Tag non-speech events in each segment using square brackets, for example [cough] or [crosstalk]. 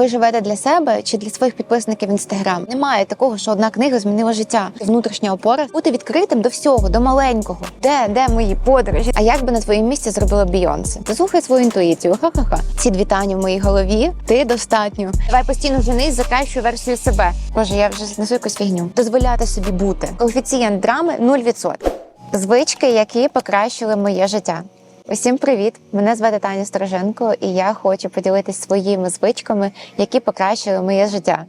Ви живете для себе чи для своїх підписників в інстаграм? Немає такого, що одна книга змінила життя. Внутрішня опора бути відкритим до всього, до маленького. Де де мої подорожі? А як би на твоєму місці зробила Бійонсе? Послухай свою інтуїцію. Ха-ха-ха. Ці дві тані в моїй голові. Ти достатньо. Давай постійно женись за кращу версію себе. Боже, я вже несу якусь фігню. Дозволяти собі бути. Коефіцієнт драми 0%. Звички, які покращили моє життя. Усім привіт! Мене звати Таня Стороженко, і я хочу поділитися своїми звичками, які покращили моє життя.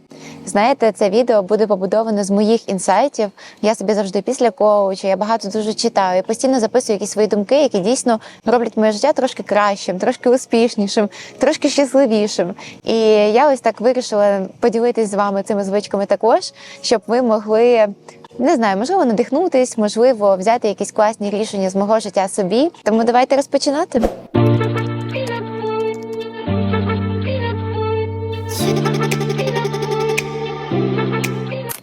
Знаєте, це відео буде побудоване з моїх інсайтів. Я собі завжди після коучу, я багато дуже читаю і постійно записую якісь свої думки, які дійсно роблять моє життя трошки кращим, трошки успішнішим, трошки щасливішим. І я ось так вирішила поділитись з вами цими звичками також, щоб ви могли. Не знаю, можливо, надихнутись, можливо, взяти якісь класні рішення з мого життя собі. Тому давайте розпочинати.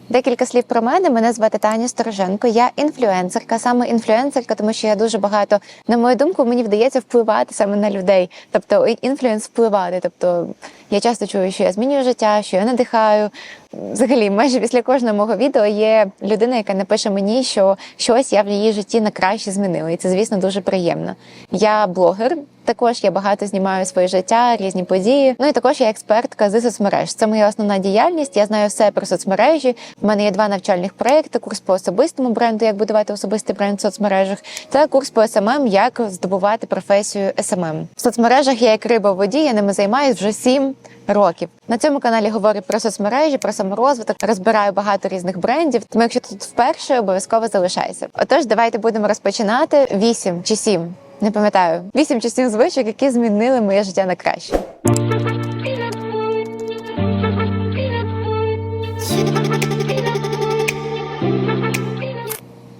Декілька слів про мене. Мене звати Таня Стороженко. Я інфлюенсерка, саме інфлюенсерка, тому що я дуже багато, на мою думку, мені вдається впливати саме на людей. Тобто інфлюенс впливати. Тобто я часто чую, що я змінюю життя, що я надихаю. Взагалі, майже після кожного мого відео є людина, яка напише мені, що щось я в її житті на краще змінила, і це, звісно, дуже приємно. Я блогер. Також я багато знімаю своє життя, різні події. Ну і також я експертка з соцмереж. Це моя основна діяльність. Я знаю все про соцмережі. У мене є два навчальних проекти: курс по особистому бренду, як будувати особистий бренд в соцмережах, та курс по СММ, як здобувати професію СММ. В соцмережах я як риба в воді. Я ними займаюся вже сім років. На цьому каналі говорю про соцмережі, про саморозвиток, розбираю багато різних брендів. Тому, якщо тут вперше, обов'язково залишайся. Отож, давайте будемо розпочинати вісім чи сім. Не пам'ятаю вісім чи сім звичок, які змінили моє життя на краще.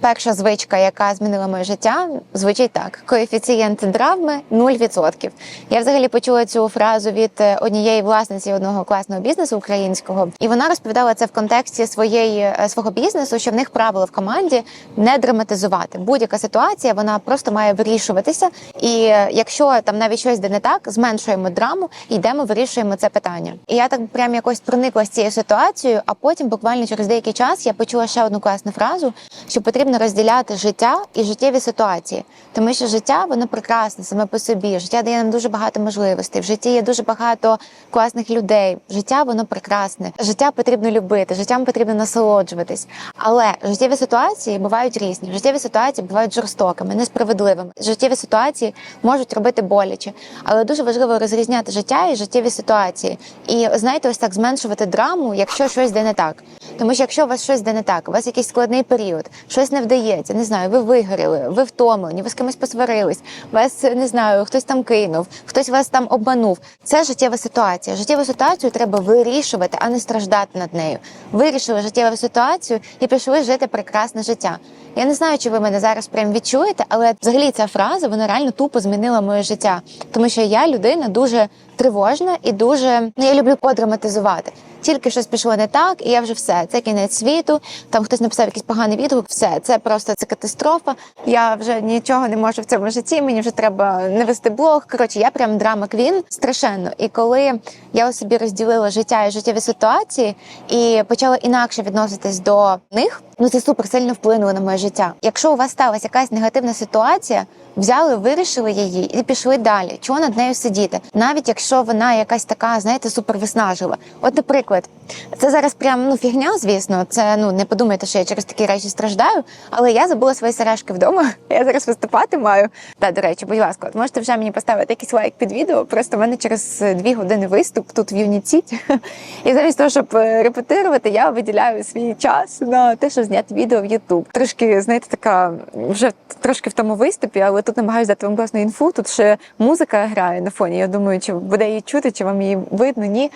Перша звичка, яка змінила моє життя, звучить так: коефіцієнт травми 0%. Я взагалі почула цю фразу від е, однієї власниці одного класного бізнесу українського, і вона розповідала це в контексті своєї е, свого бізнесу, що в них правило в команді не драматизувати. Будь-яка ситуація вона просто має вирішуватися. І е, якщо там навіть щось де не так, зменшуємо драму йдемо, вирішуємо це питання. І я так прям якось проникла з цією ситуацією. А потім, буквально через деякий час, я почула ще одну класну фразу, що потрібно розділяти життя і життєві ситуації, тому що життя воно прекрасне саме по собі. Життя дає нам дуже багато можливостей. В житті є дуже багато класних людей. Життя воно прекрасне. Життя потрібно любити, життям потрібно насолоджуватись. Але життєві ситуації бувають різні. Життєві ситуації бувають жорстокими, несправедливими. Життєві ситуації можуть робити боляче, але дуже важливо розрізняти життя і життєві ситуації. І знаєте, ось так зменшувати драму, якщо щось де не так. Тому що якщо у вас щось де не так, у вас якийсь складний період, щось не вдається, не знаю, ви вигоріли, ви втомлені, ви з кимось посварились, вас не знаю, хтось там кинув, хтось вас там обманув. Це життєва ситуація. Життєву ситуацію треба вирішувати, а не страждати над нею. Вирішили життєву ситуацію і пішли жити прекрасне життя. Я не знаю, чи ви мене зараз прям відчуєте, але взагалі ця фраза вона реально тупо змінила моє життя, тому що я людина дуже тривожна і дуже ну, я люблю подраматизувати. Тільки щось пішло не так, і я вже все. Це кінець світу. Там хтось написав якийсь поганий відгук. Все, це просто це катастрофа. Я вже нічого не можу в цьому житті. Мені вже треба не вести блог. Коротше, я прям драма квін страшенно. І коли я у собі розділила життя і життєві ситуації і почала інакше відноситись до них, ну це супер сильно вплинуло на моє життя. Якщо у вас сталася якась негативна ситуація, взяли, вирішили її і пішли далі. Чого над нею сидіти? Навіть якщо вона якась така, знаєте, супер виснажлива. От, наприклад, це зараз прям ну фігня, звісно. Це ну не подумайте, що я через такі речі страждаю. Але я забула свої сережки вдома. [laughs] Я зараз виступати маю. Та до речі, будь ласка, от можете вже мені поставити якийсь лайк під відео. Просто в мене через дві години виступ тут в Юніціті. [laughs] І замість того, щоб е, репетирувати, я виділяю свій час на те, щоб зняти відео в Ютуб. Трошки, знаєте, така вже трошки в тому виступі, але тут намагаюся дати вам класну інфу. Тут ще музика грає на фоні. Я думаю, чи буде її чути, чи вам її видно, ні.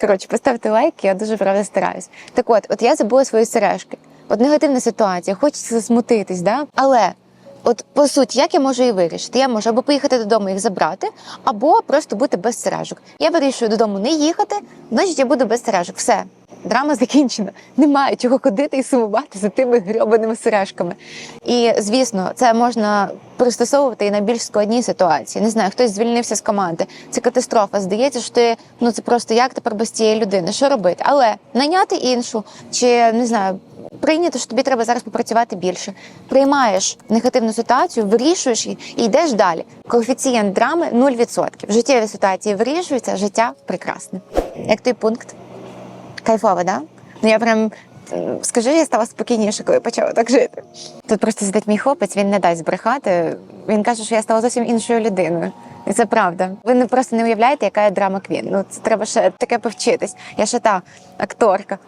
Коротше, поставте лайк, я дуже правда стараюсь. Так от, от я забула свої сережки. От негативна ситуація, хочеться засмутитись, да? але. От по суті, як я можу її вирішити? Я можу або поїхати додому їх забрати, або просто бути без сережок. Я вирішую додому не їхати, значить я буду без сережок. Все. Драма закінчена. Немає чого ходити і сумувати за тими грьобаними сережками. І звісно, це можна пристосовувати і на більш складні ситуації. Не знаю, хтось звільнився з команди. Це катастрофа. Здається, що ти ну це просто як тепер без цієї людини? Що робити? Але найняти іншу, чи не знаю. Прийняти, що тобі треба зараз попрацювати більше. Приймаєш негативну ситуацію, вирішуєш її і йдеш далі. Коефіцієнт драми 0%. Життєві ситуації вирішуються, життя прекрасне. Як той пункт? Кайфово, да? Ну я прям скажи, я стала спокійніше, коли почала так жити. Тут просто сидить мій хлопець, він не дасть збрехати. Він каже, що я стала зовсім іншою людиною. І це правда. Ви не просто не уявляєте, яка я драма квін. Ну це треба ще таке повчитись. Я ще та акторка.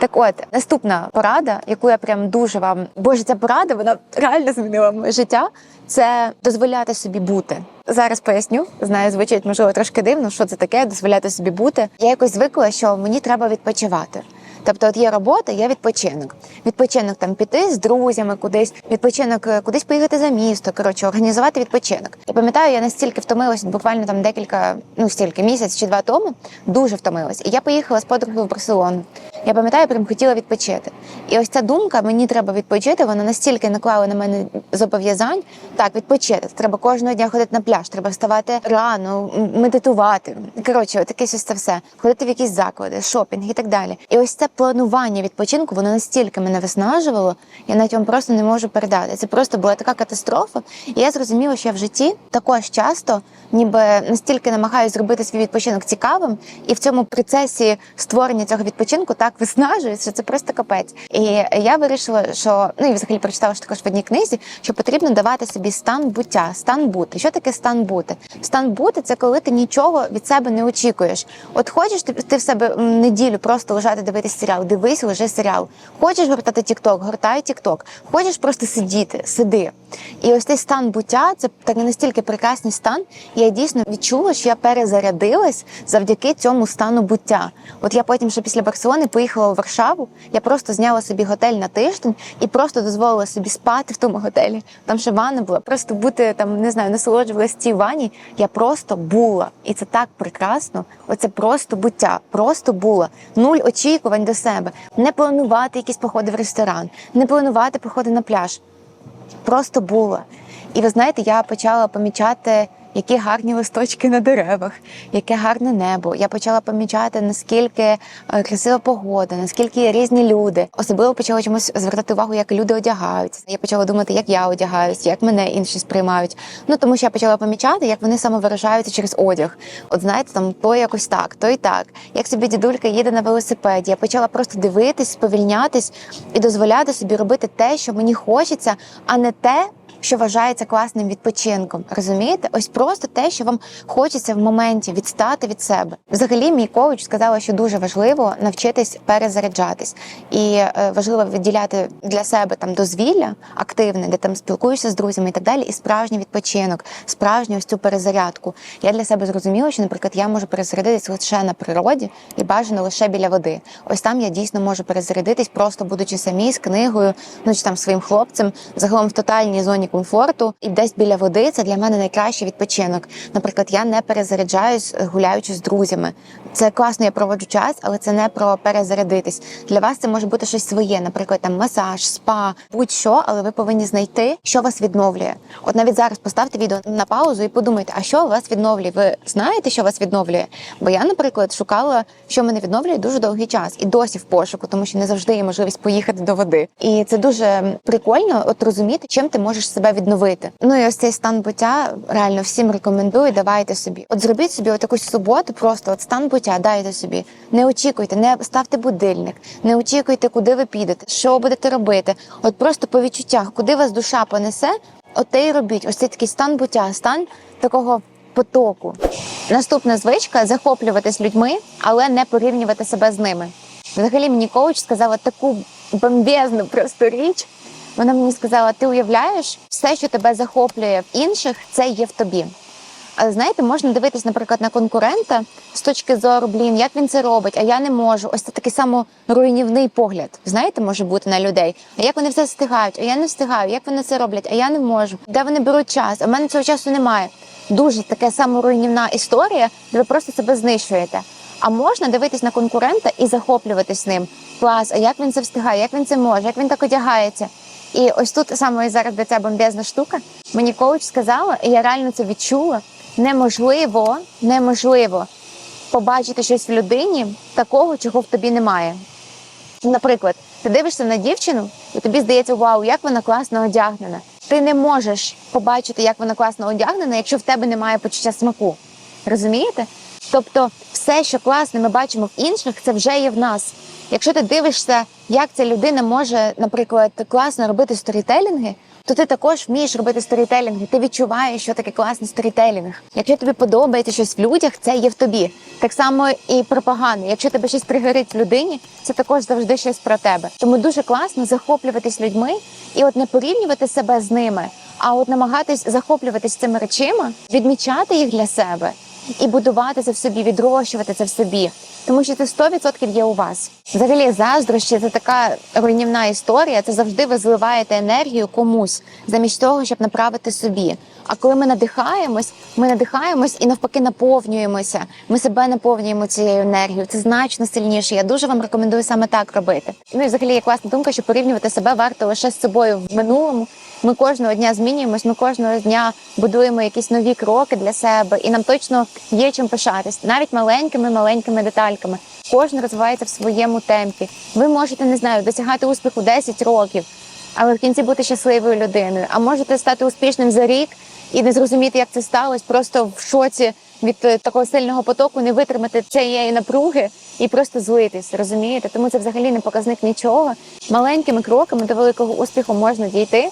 Так от, наступна порада, яку я прям дуже вам боже, ця порада, вона реально змінила моє життя. Це дозволяти собі бути. Зараз поясню. Знаю, звучить можливо трошки дивно, що це таке, дозволяти собі бути. Я якось звикла, що мені треба відпочивати. Тобто, от є робота, є відпочинок. Відпочинок там піти з друзями кудись, відпочинок е, кудись поїхати за місто. Коротше, організувати відпочинок. Я пам'ятаю, я настільки втомилася буквально там декілька, ну стільки місяць чи два тому, дуже втомилась. І я поїхала з подругою в Барселону. Я пам'ятаю, прям хотіла відпочити. І ось ця думка, мені треба відпочити, вона настільки наклала на мене зобов'язань. Так, відпочити. Треба кожного дня ходити на пляж, треба вставати рано, медитувати. Коротше, таке ось це все. Ходити в якісь заклади, шопінг і так далі. І ось це планування відпочинку, воно настільки мене виснажувало, я навіть вам просто не можу передати. Це просто була така катастрофа. І я зрозуміла, що я в житті також часто, ніби настільки намагаюся зробити свій відпочинок цікавим, і в цьому процесі створення цього відпочинку так виснажуюсь, що це просто капець. І я вирішила, що ну і взагалі прочитала ж також в одній книзі, що потрібно давати собі стан буття, стан бути. Що таке стан бути? Стан бути це коли ти нічого від себе не очікуєш. От хочеш ти, ти в себе неділю просто лежати дивитися серіал, дивись, лежи серіал. Хочеш гортати тікток, гортай тікток. Хочеш просто сидіти, сиди. І ось цей стан буття це так настільки прекрасний стан. Я дійсно відчула, що я перезарядилась завдяки цьому стану буття. От я потім, ще після Барселони, поїхала у Варшаву. Я просто зняла собі готель на тиждень і просто дозволила собі спати в тому готелі. Там ще ванна була, просто бути там, не знаю, насолоджувалась цій ванні. Я просто була, і це так прекрасно. Оце просто буття, просто була. Нуль очікувань до себе. Не планувати якісь походи в ресторан, не планувати походи на пляж просто була. І ви знаєте, я почала помічати, які гарні листочки на деревах, яке гарне небо. Я почала помічати, наскільки е, красива погода, наскільки різні люди. Особливо почала чомусь звертати увагу, як люди одягаються. Я почала думати, як я одягаюсь, як мене інші сприймають. Ну тому що я почала помічати, як вони самовиражаються через одяг. От знаєте, там то якось так, то й так. Як собі дідулька їде на велосипеді. Я почала просто дивитись, сповільнятись і дозволяти собі робити те, що мені хочеться, а не те, що вважається класним відпочинком. Розумієте? Ось просто те, що вам хочеться в моменті відстати від себе. Взагалі, мій коуч сказала, що дуже важливо навчитись перезаряджатись, і е, важливо виділяти для себе там дозвілля активне, де там спілкуєшся з друзями і так далі, і справжній відпочинок, справжню ось цю перезарядку. Я для себе зрозуміла, що, наприклад, я можу перезарядитись лише на природі і бажано лише біля води. Ось там я дійсно можу перезарядитись, просто будучи самій з книгою, ну чи там своїм хлопцем, загалом в тотальній зоні комфорту, і десь біля води це для мене найкращий відпочинок. Наприклад, я не перезаряджаюсь, гуляючи з друзями. Це класно, я проводжу час, але це не про перезарядитись. Для вас це може бути щось своє, наприклад, там масаж, спа, будь-що, але ви повинні знайти, що вас відновлює. От навіть зараз поставте відео на паузу і подумайте, а що вас відновлює? Ви знаєте, що вас відновлює? Бо я, наприклад, шукала, що мене відновлює дуже довгий час, і досі в пошуку, тому що не завжди є можливість поїхати до води. І це дуже прикольно, от розуміти, чим ти можеш себе відновити. Ну і ось цей стан буття реально всім рекомендую. Давайте собі. От зробіть собі от якусь суботу, просто от стан буття, дайте собі. Не очікуйте, не ставте будильник, не очікуйте, куди ви підете, що будете робити. От просто по відчуттях, куди вас душа понесе, от те й робіть. Ось цей такий стан буття, стан такого потоку. Наступна звичка захоплюватись людьми, але не порівнювати себе з ними. Взагалі мені коуч сказала таку бомбезну просто річ. Вона мені сказала: ти уявляєш, все, що тебе захоплює в інших, це є в тобі. Але знаєте, можна дивитись, наприклад, на конкурента з точки зору, блін, як він це робить, а я не можу. Ось це такий саморуйнівний погляд. Знаєте, може бути на людей. А як вони все встигають? А я не встигаю. Як вони це роблять? А я не можу. Де вони беруть час? А в мене цього часу немає. Дуже таке саморуйнівна історія, де ви просто себе знищуєте. А можна дивитись на конкурента і захоплюватись ним. Клас, а як він це встигає, як він це може, як він так одягається. І ось тут саме зараз де ця бомбезна штука. Мені коуч сказала, і я реально це відчула. Неможливо, неможливо побачити щось в людині такого, чого в тобі немає. Наприклад, ти дивишся на дівчину, і тобі здається, вау, як вона класно одягнена. Ти не можеш побачити, як вона класно одягнена, якщо в тебе немає почуття смаку. Розумієте? Тобто, все, що класне ми бачимо в інших, це вже є в нас. Якщо ти дивишся, як ця людина може, наприклад, класно робити сторітелінги, то ти також вмієш робити сторітелінги. Ти відчуваєш, що таке класний сторітелінг. Якщо тобі подобається щось в людях, це є в тобі. Так само і про погане. Якщо тебе щось тригерить в людині, це також завжди щось про тебе. Тому дуже класно захоплюватись людьми і от не порівнювати себе з ними, а от намагатись захоплюватись цими речима, відмічати їх для себе і будувати це в собі, відрощувати це в собі. Тому що це 100% є у вас. Взагалі, заздрощі це така руйнівна історія. Це завжди ви зливаєте енергію комусь, замість того, щоб направити собі. А коли ми надихаємось, ми надихаємось і навпаки наповнюємося. Ми себе наповнюємо цією енергією. Це значно сильніше. Я дуже вам рекомендую саме так робити. Ну і взагалі є класна думка, що порівнювати себе варто лише з собою в минулому. Ми кожного дня змінюємось, ми кожного дня будуємо якісь нові кроки для себе, і нам точно є чим пишатись, навіть маленькими маленькими детальками. Кожен розвивається в своєму темпі. Ви можете не знаю, досягати успіху 10 років, але в кінці бути щасливою людиною. А можете стати успішним за рік і не зрозуміти, як це сталося, просто в шоці від е, такого сильного потоку, не витримати цієї напруги і просто злитись. Розумієте? Тому це взагалі не показник нічого. Маленькими кроками до великого успіху можна дійти.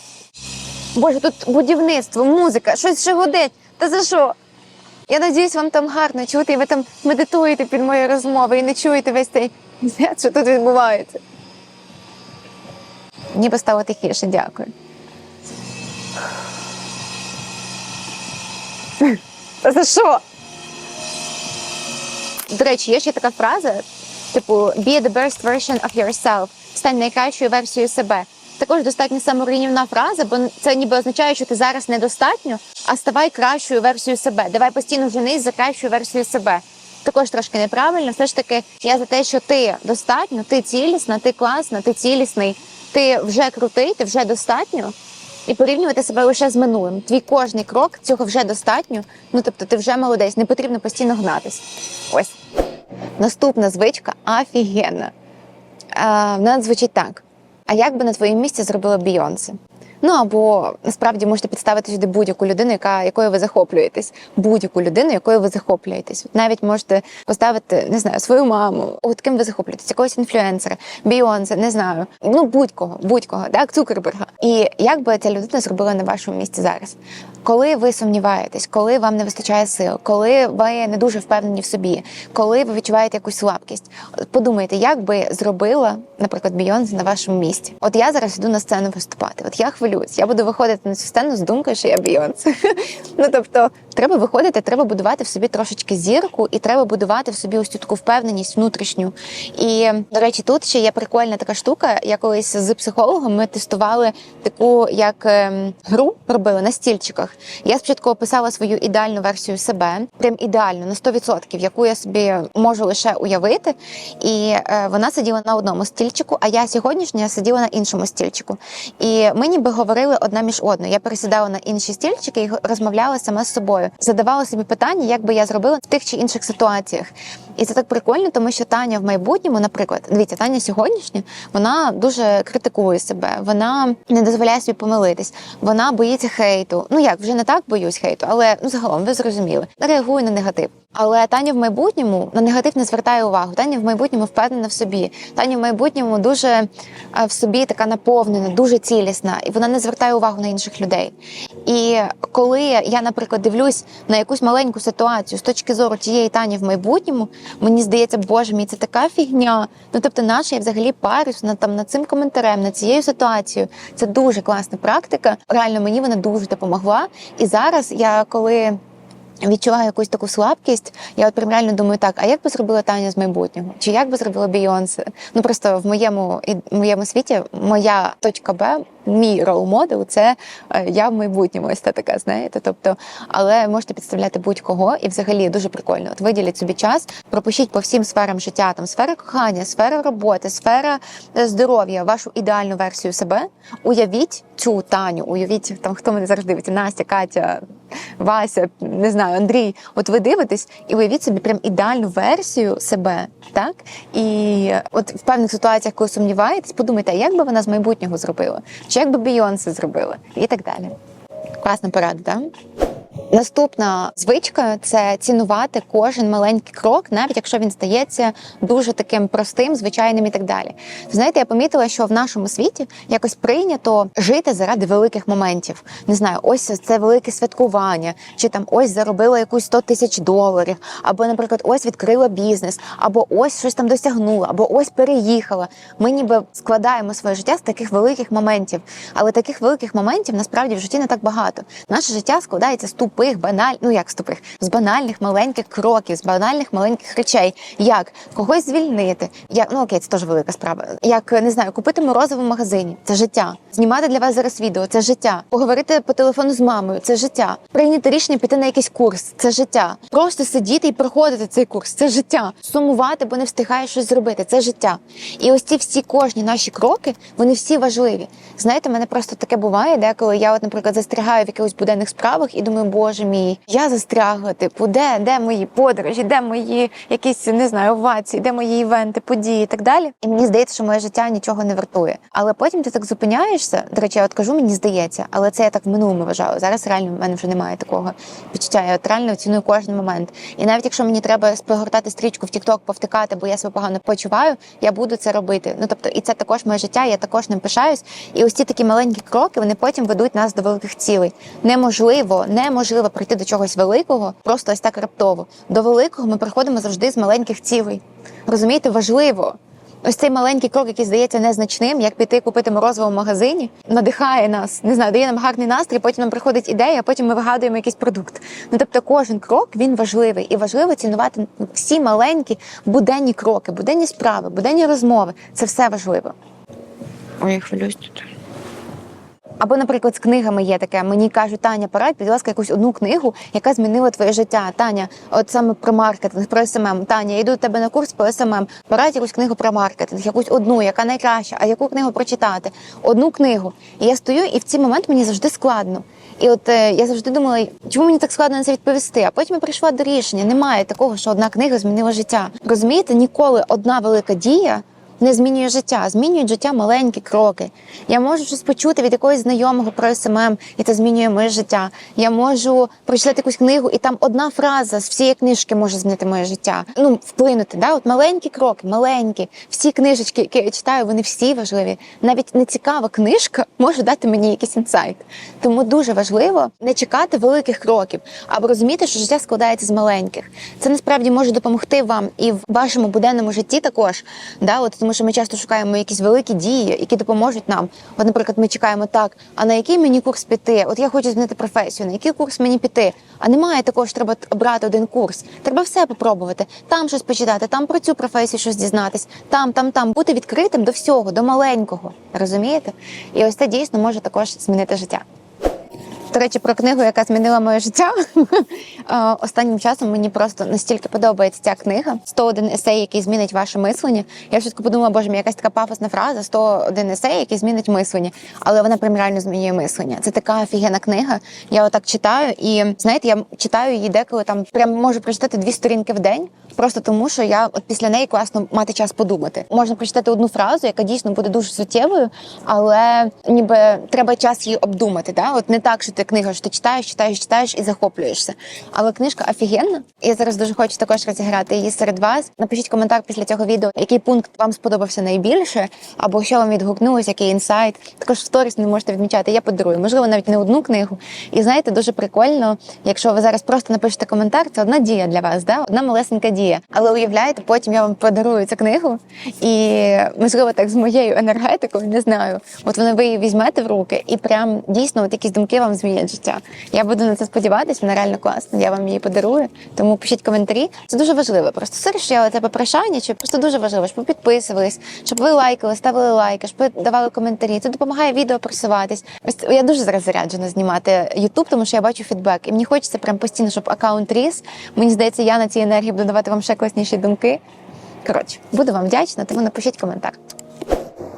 Боже, тут будівництво, музика, щось ще гудить. Та за що? Я надіюсь, вам там гарно чути, і ви там медитуєте під мої розмови і не чуєте весь цей зет, [laughs] що тут відбувається. Ніби стало тихіше, дякую. [laughs] Та за що? До речі, є ще така фраза, типу be the best version of yourself. Стань найкращою версією себе. Також достатньо саморуйнівна фраза, бо це ніби означає, що ти зараз недостатньо, а ставай кращою версією себе. Давай постійно женись за кращою версією себе. Також трошки неправильно. Все ж таки, я за те, що ти достатньо, ти цілісна, ти класна, ти цілісний, ти вже крутий, ти вже достатньо. І порівнювати себе лише з минулим. Твій кожний крок цього вже достатньо. Ну тобто, ти вже молодець, не потрібно постійно гнатись. Ось наступна звичка офігенна. А, вона звучить так. А як би на твоєму місці зробила Бійонсе? Ну або насправді можете підставити сюди будь-яку людину, яка якою ви захоплюєтесь, будь-яку людину, якою ви захоплюєтесь. Навіть можете поставити не знаю свою маму, от ким ви захоплюєтесь, якогось інфлюенсера, Бійонсе, не знаю. Ну будь-кого, будь-кого, так Цукерберга. І як би ця людина зробила на вашому місці зараз? Коли ви сумніваєтесь, коли вам не вистачає сил, коли ви не дуже впевнені в собі, коли ви відчуваєте якусь слабкість, подумайте, як би зробила, наприклад, Бійонсе на вашому місці. От я зараз йду на сцену виступати. От я хвилююсь, я буду виходити на цю сцену з думкою, що я Бійонс. [laughs] Ну тобто, треба виходити, треба будувати в собі трошечки зірку, і треба будувати в собі ось цю таку впевненість внутрішню. І до речі, тут ще є прикольна така штука. Я колись з психологом ми тестували таку як ем, гру робили на стільчиках. Я спочатку описала свою ідеальну версію себе, прям ідеальну на 100%, яку я собі можу лише уявити. І е, вона сиділа на одному стільчику, а я сьогоднішня сиділа на іншому стільчику. І ми ніби говорили одна між одною. Я пересідала на інші стільчики і розмовляла сама з собою. Задавала собі питання, як би я зробила в тих чи інших ситуаціях. І це так прикольно, тому що Таня в майбутньому, наприклад, дивіться, Таня сьогоднішня, вона дуже критикує себе, вона не дозволяє собі помилитись, вона боїться хейту. Ну як вже не так боюсь хейту, але ну загалом ви зрозуміли. Реагує на негатив. Але Таня в майбутньому на негатив не звертає увагу. Таня в майбутньому впевнена в собі. Таня в майбутньому дуже е, в собі така наповнена, дуже цілісна, і вона не звертає увагу на інших людей. І коли я, наприклад, дивлюсь на якусь маленьку ситуацію з точки зору тієї Тані в майбутньому, мені здається, боже мій, це така фігня. Ну тобто, наша я взагалі парюсь над там над цим коментарем, над цією ситуацією. Це дуже класна практика. Реально мені вона дуже допомогла. І зараз я коли. Відчуваю якусь таку слабкість. Я от прям реально думаю, так, а як би зробила Таня з майбутнього? Чи як би зробила Бійонсе? Ну просто в моєму і моєму світі моя точка Б мій рол модел це е, я в майбутньому. Ось та така, знаєте. Тобто, але можете підставляти будь-кого, і взагалі дуже прикольно. От виділіть собі час, пропишіть по всім сферам життя, там сфера кохання, сфера роботи, сфера е, здоров'я, вашу ідеальну версію себе. Уявіть цю Таню, уявіть там, хто мене зараз дивиться, Настя, Катя, Вася, не знаю, Андрій. От ви дивитесь і уявіть собі прям ідеальну версію себе, так? І от в певних ситуаціях, коли сумніваєтесь, подумайте, як би вона з майбутнього зробила, як би Бейонсе зробила, і так далі. Класна порада, так? Наступна звичка це цінувати кожен маленький крок, навіть якщо він стається дуже таким простим, звичайним і так далі. Знаєте, я помітила, що в нашому світі якось прийнято жити заради великих моментів. Не знаю, ось це велике святкування, чи там ось заробила якусь 100 тисяч доларів, або, наприклад, ось відкрила бізнес, або ось щось там досягнула, або ось переїхала. Ми ніби складаємо своє життя з таких великих моментів, але таких великих моментів насправді в житті не так багато. Наше життя складається з тупих, баналь, ну як з тупих, з банальних маленьких кроків, з банальних маленьких речей, як когось звільнити, як ну окей, це теж велика справа. Як не знаю, купити морозиво в магазині, це життя. Знімати для вас зараз відео, це життя. Поговорити по телефону з мамою, це життя. Прийняти рішення піти на якийсь курс, це життя. Просто сидіти і проходити цей курс, це життя. Сумувати, бо не встигаєш щось зробити, це життя. І ось ці всі кожні наші кроки, вони всі важливі. Знаєте, мене просто таке буває, деколи я, от, наприклад, застрягаю в якихось буденних справах і думаю, боже мій, я застрягла, типу, де, де мої подорожі, де мої якісь не знаю, овації, де мої івенти, події і так далі. І мені здається, що моє життя нічого не вартує. Але потім ти так зупиняєшся. До речі, я от кажу, мені здається, але це я так в минулому вважала. Зараз реально в мене вже немає такого відчуття. Я от реально оціную кожен момент. І навіть якщо мені треба спогортати стрічку в TikTok, повтикати, бо я себе погано почуваю, я буду це робити. Ну тобто, і це також моє життя, я також ним пишаюсь. І ось ці такі маленькі кроки вони потім ведуть нас до великих цілей. Неможливо, неможливо прийти до чогось великого, просто ось так раптово. До великого ми приходимо завжди з маленьких цілей. Розумієте, важливо. Ось цей маленький крок, який здається незначним, як піти купити морозиво в магазині, надихає нас, не знаю, дає нам гарний настрій. Потім нам приходить ідея, а потім ми вигадуємо якийсь продукт. Ну тобто, кожен крок він важливий, і важливо цінувати всі маленькі буденні кроки, буденні справи, буденні розмови. Це все важливо. Ой, я хвилююсь тут. Або, наприклад, з книгами є таке. Мені кажуть, Таня, порадь, будь ласка, якусь одну книгу, яка змінила твоє життя. Таня, от саме про маркетинг, про СММ. Таня, я йду до тебе на курс по СММ. Порадь якусь книгу про маркетинг, якусь одну, яка найкраща, а яку книгу прочитати? Одну книгу. І я стою, і в цей момент мені завжди складно. І от е, я завжди думала, чому мені так складно на це відповісти? А потім я прийшла до рішення. Немає такого, що одна книга змінила життя. Розумієте, ніколи одна велика дія не змінює життя, змінюють життя маленькі кроки. Я можу щось почути від якогось знайомого про СММ, і це змінює моє життя. Я можу прочитати якусь книгу, і там одна фраза з всієї книжки може змінити моє життя. Ну, вплинути. Да? От маленькі кроки, маленькі. Всі книжечки, які я читаю, вони всі важливі. Навіть нецікава книжка [laughs] може дати мені якийсь інсайт. Тому дуже важливо не чекати великих кроків, або розуміти, що життя складається з маленьких. Це насправді може допомогти вам і в вашому буденному житті також. Да? От, тому що ми часто шукаємо якісь великі дії, які допоможуть нам. От, наприклад, ми чекаємо так, а на який мені курс піти? От я хочу змінити професію, на який курс мені піти? А немає такого, що треба брати один курс. Треба все попробувати. Там щось почитати, там про цю професію щось дізнатись, там, там, там. Бути відкритим до всього, до маленького. Розумієте? І ось це дійсно може також змінити життя. До речі, про книгу, яка змінила моє життя. [laughs] Е, Останнім часом мені просто настільки подобається ця книга. 101 есей, який змінить ваше мислення. Я швидко подумала, боже мій, якась така пафосна фраза 101 есей, який змінить мислення. Але вона прям реально змінює мислення. Це така офігенна книга. Я отак читаю, і знаєте, я читаю її деколи там прям можу прочитати дві сторінки в день. Просто тому, що я от після неї класно мати час подумати. Можна прочитати одну фразу, яка дійсно буде дуже суттєвою, але ніби треба час її обдумати. Да? От не так, що ти книгу, що ти читаєш, читаєш, читаєш і захоплюєшся. Але книжка офігенна. Я зараз дуже хочу також розіграти її серед вас. Напишіть коментар після цього відео, який пункт вам сподобався найбільше, або що вам відгукнулося, який інсайт. Також в сторіс не можете відмічати. Я подарую. Можливо, навіть не одну книгу. І знаєте, дуже прикольно, якщо ви зараз просто напишете коментар, це одна дія для вас, да? одна малесенька дія. Але уявляєте, потім я вам подарую цю книгу, і можливо, так з моєю енергетикою, не знаю. От вони ви її візьмете в руки, і прям дійсно от якісь думки вам змінять життя. Я буду на це сподіватися, вона реально класна. Я вам її подарую. Тому пишіть коментарі. Це дуже важливо. Просто все що я це попрошання, чи просто дуже важливо, щоб ви підписувались, щоб ви лайкали, ставили лайки, щоб ви давали коментарі. Це допомагає відео просуватись. Ось я дуже зараз заряджена знімати YouTube, тому що я бачу фідбек, і мені хочеться прям постійно, щоб аккаунт ріс. Мені здається, я на цій енергії буду давати вам ще класніші думки. Коротше, буду вам вдячна, тому напишіть коментар.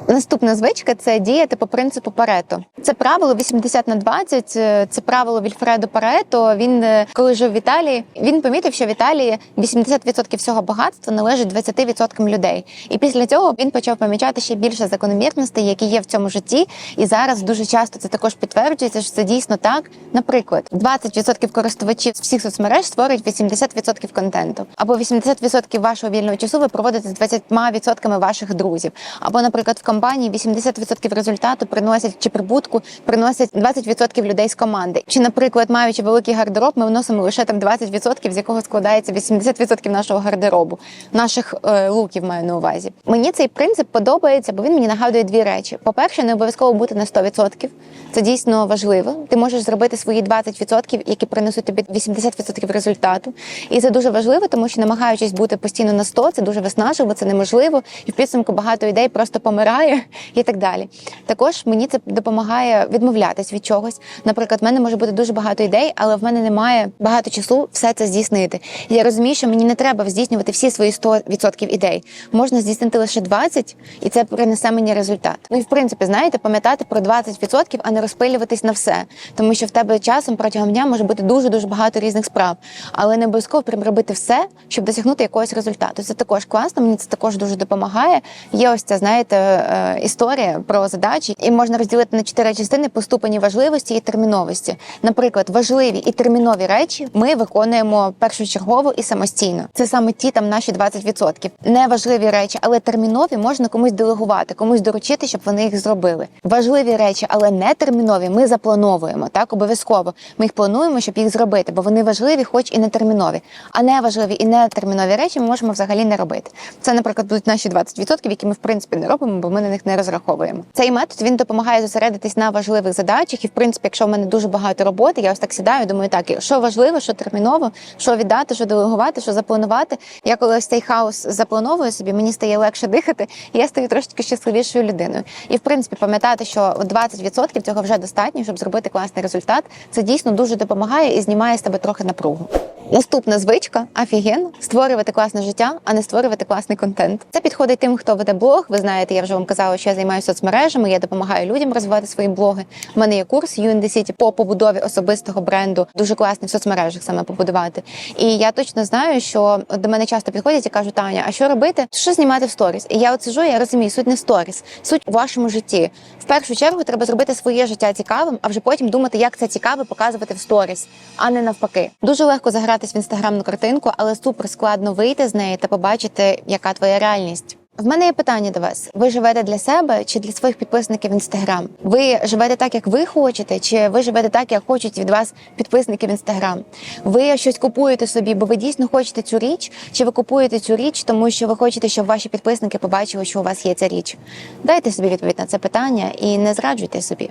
Наступна звичка це діяти по принципу Парето. Це правило 80 на 20, е, Це правило Вільфредо Парето. Він е, коли жив в Італії, він помітив, що в Італії 80% всього багатства належить 20% людей. І після цього він почав помічати ще більше закономірностей, які є в цьому житті. І зараз дуже часто це також підтверджується, що це дійсно так. Наприклад, 20% користувачів всіх соцмереж створюють 80% контенту, або 80% вашого вільного часу ви проводите з 20% ваших друзів. Або, наприклад, в компанії 80% результату приносять чи прибутку приносять 20% людей з команди. Чи, наприклад, маючи великий гардероб, ми вносимо лише там 20%, з якого складається 80% нашого гардеробу, наших е, луків маю на увазі. Мені цей принцип подобається, бо він мені нагадує дві речі: по-перше, не обов'язково бути на 100%. Це дійсно важливо. Ти можеш зробити свої 20%, які принесуть тобі 80% результату. І це дуже важливо, тому що намагаючись бути постійно на 100, це дуже виснажливо, це неможливо, і в підсумку багато ідей просто помирає і так далі. Також мені це допомагає відмовлятись від чогось. Наприклад, в мене може бути дуже багато ідей, але в мене немає багато часу все це здійснити. Я розумію, що мені не треба здійснювати всі свої 100% ідей. Можна здійснити лише 20%, і це принесе мені результат. Ну і в принципі, знаєте, пам'ятати про 20%, а не розпилюватись на все, тому що в тебе часом протягом дня може бути дуже дуже багато різних справ, але не обов'язково прям робити все, щоб досягнути якогось результату. Це також класно. Мені це також дуже допомагає. Є ось ця, знаєте, е, історія про задачі, і можна розділити на чотири частини по ступені важливості і терміновості. Наприклад, важливі і термінові речі ми виконуємо першочергово і самостійно. Це саме ті там наші 20%. Неважливі речі, але термінові можна комусь делегувати, комусь доручити, щоб вони їх зробили. Важливі речі, але не термінові, ми заплановуємо так обов'язково. Ми їх плануємо, щоб їх зробити, бо вони важливі, хоч і не термінові. А неважливі і не термінові речі ми можемо взагалі не робити. Це, наприклад, будуть наші 20%, які ми в принципі не робимо, бо ми на них не розраховуємо. Цей метод він допомагає зосередитись на важливих задачах. І в принципі, якщо в мене дуже багато роботи, я ось так сідаю, думаю, так що важливо, що терміново, що віддати, що делегувати, що запланувати. Я коли ось цей хаос заплановую собі, мені стає легше дихати, і я стаю трошки щасливішою людиною. І в принципі, пам'ятати, що 20% цього вже достатньо, щоб зробити класний результат. Це дійсно дуже допомагає і знімає з тебе трохи напругу. Наступна звичка офігенно створювати класне життя, а не створювати класний контент. Це підходить тим, хто веде блог. Ви знаєте, я вже вам казала, що я займаюся соцмережами. Я допомагаю людям розвивати свої блоги. У мене є курс UND City по побудові особистого бренду. Дуже класний в соцмережах саме побудувати. І я точно знаю, що до мене часто підходять і кажуть, Таня, а що робити? Що знімати в сторіс? І я от сижу, я розумію, суть не сторіс, суть у вашому житті. В першу чергу треба зробити своє життя цікавим, а вже потім думати, як це цікаво показувати в сторіс, а не навпаки. Дуже легко загратись в інстаграмну картинку, але супер складно вийти з неї та побачити, яка твоя реальність. В мене є питання до вас: ви живете для себе чи для своїх підписників в інстаграм? Ви живете так, як ви хочете, чи ви живете так, як хочуть від вас підписники в інстаграм? Ви щось купуєте собі, бо ви дійсно хочете цю річ, чи ви купуєте цю річ, тому що ви хочете, щоб ваші підписники побачили, що у вас є ця річ? Дайте собі відповідь на це питання і не зраджуйте собі.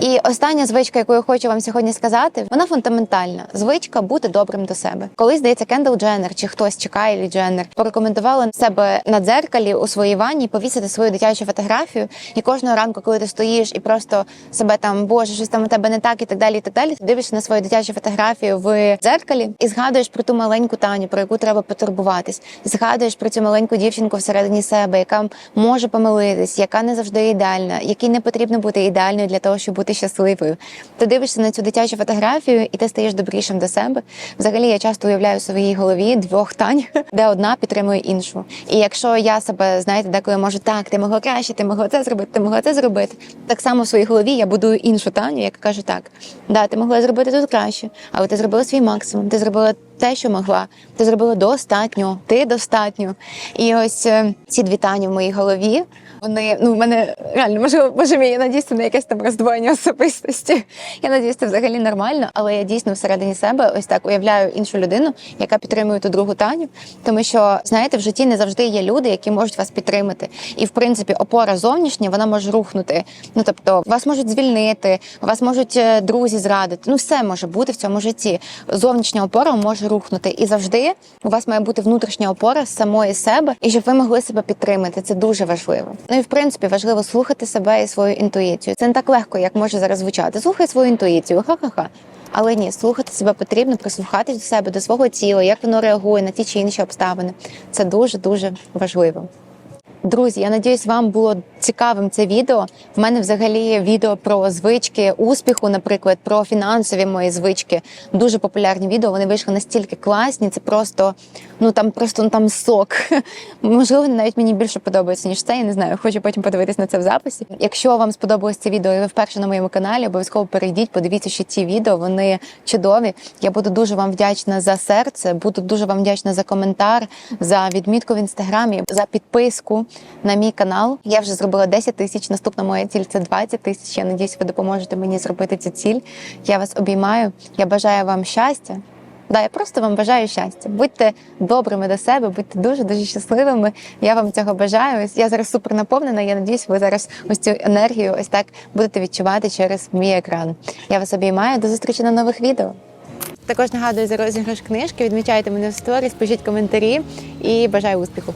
І остання звичка, яку я хочу вам сьогодні сказати, вона фундаментальна. Звичка бути добрим до себе. Колись здається, Кендал Дженнер чи хтось Кайлі Дженнер порекомендувала себе на дзеркалі у своїй ванні повісити свою дитячу фотографію. І кожного ранку, коли ти стоїш і просто себе там, боже, щось там у тебе не так, і так далі. І так далі. Ти дивишся на свою дитячу фотографію в дзеркалі і згадуєш про ту маленьку Таню, про яку треба потурбуватись. Згадуєш про цю маленьку дівчинку всередині себе, яка може помилитись, яка не завжди ідеальна, якій не потрібно бути ідеальною для того, щоб бути щасливою. Ти дивишся на цю дитячу фотографію, і ти стаєш добрішим до себе. Взагалі, я часто уявляю в своїй голові двох тань, [laughs] де одна підтримує іншу. І якщо я себе знаєте, деколи можу так, ти могла краще, ти могла це зробити, ти могла це зробити. Так само в своїй голові я будую іншу Таню, яка каже так: да, ти могла зробити тут краще, але ти зробила свій максимум, ти зробила те, що могла. Ти зробила достатньо, ти достатньо. І ось е, ці дві тані в моїй голові. Вони ну в мене реально можливо, боже мій, я надіюсь, це не якесь там роздвоєння особистості. Я надіюсь, це взагалі нормально, але я дійсно всередині себе ось так уявляю іншу людину, яка підтримує ту другу Таню. Тому що знаєте, в житті не завжди є люди, які можуть вас підтримати. І в принципі, опора зовнішня вона може рухнути. Ну тобто, вас можуть звільнити, вас можуть е, друзі зрадити. Ну все може бути в цьому житті. Зовнішня опора може рухнути, і завжди у вас має бути внутрішня опора самої себе, і щоб ви могли себе підтримати. Це дуже важливо. Ну і в принципі важливо слухати себе і свою інтуїцію. Це не так легко, як може зараз звучати. Слухай свою інтуїцію, ха-ха-ха. Але ні, слухати себе потрібно, прислухатись до себе, до свого тіла, як воно реагує на ті чи інші обставини. Це дуже дуже важливо. Друзі, я надіюсь, вам було цікавим це відео. В мене взагалі відео про звички успіху, наприклад, про фінансові мої звички. Дуже популярні відео. Вони вийшли настільки класні. Це просто ну там просто ну, там сок. [laughs] Можливо, навіть мені більше подобається ніж це. Я не знаю. Хочу потім подивитись на це в записі. Якщо вам сподобалось це відео, і ви вперше на моєму каналі, обов'язково перейдіть, подивіться ще ці відео. Вони чудові. Я буду дуже вам вдячна за серце. Буду дуже вам вдячна за коментар, за відмітку в інстаграмі, за підписку на мій канал. Я вже зробила 10 тисяч. Наступна моя ціль це 20 тисяч. Я надіюсь, ви допоможете мені зробити цю ціль. Я вас обіймаю. Я бажаю вам щастя. Да, я просто вам бажаю щастя. Будьте добрими до себе, будьте дуже дуже щасливими. Я вам цього бажаю. Я зараз супер наповнена. Я надіюсь, ви зараз ось цю енергію ось так будете відчувати через мій екран. Я вас обіймаю. До зустрічі на нових відео. Також нагадую за розіграш книжки. Відмічайте мене в сторіс, пишіть коментарі і бажаю успіху.